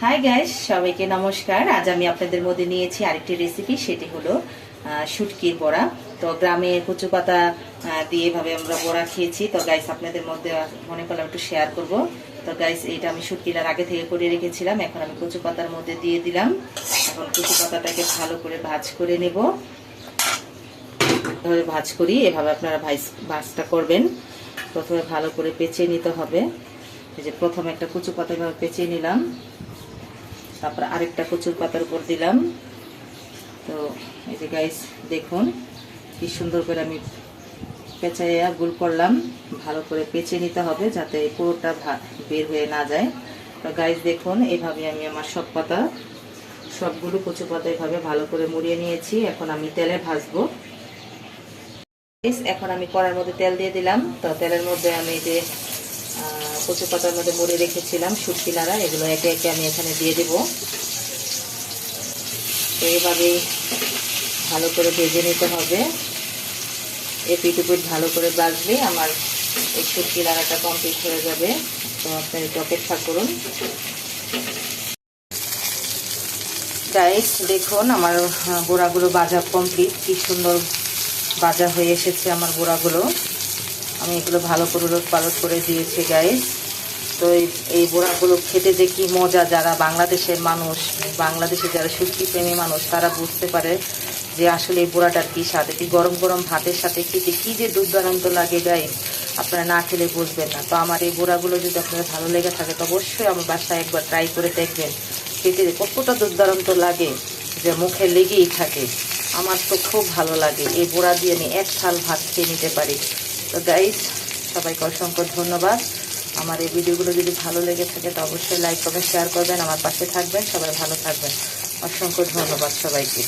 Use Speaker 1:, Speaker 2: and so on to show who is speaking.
Speaker 1: Hi guys সবাইকে নমস্কার। আজ আমি আপনাদের মধ্যে নিয়েছি আরেকটি রেসিপি সেটি হলো শুটকির বড়া। তো গ্রামে কচু পাতা দিয়ে এভাবে আমরা বড়া খেয়েছি। তো গাইস আপনাদের মধ্যে মনে করলাম একটু শেয়ার করব। তো গাইস এটা আমি শুটকিটার আগে থেকে করে রেখেছিলাম। এখন আমি কচু পাতার মধ্যে দিয়ে দিলাম। এখন কচু পাতাটাকে ভালো করে ভাজ করে নেব। এভাবে ভাজ করি। এভাবে আপনারা ভাজ ভাজটা করবেন। প্রথমে ভালো করে পেঁচে নিতে হবে। এই যে প্রথমে একটা কচু পাতা এভাবে পেঁচে নিলাম। তারপর আরেকটা কচুর পাতার উপর দিলাম। তো এই যে গাইস দেখুন কি সুন্দর করে আমি পেঁচাইয়া গুল করলাম। ভালো করে পেঁচে নিতে হবে যাতে পুরোটা বের হয়ে না যায়। তো গাইস দেখুন এভাবে আমি আমার সব পাতা, সবগুলো কচু পাতা এভাবে ভালো করে মুড়িয়ে নিয়েছি। এখন আমি তেলে ভাজবো। এখন আমি কড়ার মধ্যে তেল দিয়ে দিলাম। তো তেলের মধ্যে আমি যে কচু পাতার মধ্যে মুড়ে রেখেছিলাম শুটকি নাড়া এগুলো একে একে আমি এখানে দিয়ে দেব। তো এইভাবেই ভালো করে ভেজে নিতে হবে। এপিট উপিট ভালো করে বাজলে আমার এই শুটকি নাড়াটা কমপ্লিট হয়ে যাবে। তো আপনার একটু অপেক্ষা করুন। গাইস দেখুন আমার আহ, বোড়াগুলো বাজা কমপ্লিট কি সুন্দর বাজা হয়ে এসেছে আমার বোড়াগুলো। আমি এগুলো ভালো করে উলট পালট করে দিয়েছি গাইস তো এই বোড়াগুলো খেতে যে কি মজা, যারা বাংলাদেশের মানুষ বাংলাদেশে যারা সুটকি প্রেমী মানুষ, তারা বুঝতে পারে যে আসলে এই বোড়াটার কী স্বাদ এটি গরম গরম ভাতের সাথে খেতে কি যে দুর্দান্ত লাগে গাইস আপনারা না খেলে বুঝবেন না। তো আমার এই বোড়াগুলো যদি আপনাদের ভালো লেগে থাকে, তো অবশ্যই আমার বাসায় একবার ট্রাই করে দেখবেন। খেতে কতটা দুর্দান্ত লাগে, যে মুখে লেগেই থাকে। আমার তো খুব ভালো লাগে। এই বোড়া দিয়ে আমি এক থাল ভাত খেয়ে নিতে পারি। তো গাইস সবাইকে অসংখ্য ধন্যবাদ। আমার এই ভিডিওগুলো যদি ভালো লেগে থাকে, তো অবশ্যই লাইক করবেন শেয়ার করবেন, আমার পাশে থাকবেন, সবাই ভালো থাকবেন। অসংখ্য ধন্যবাদ সবাইকে।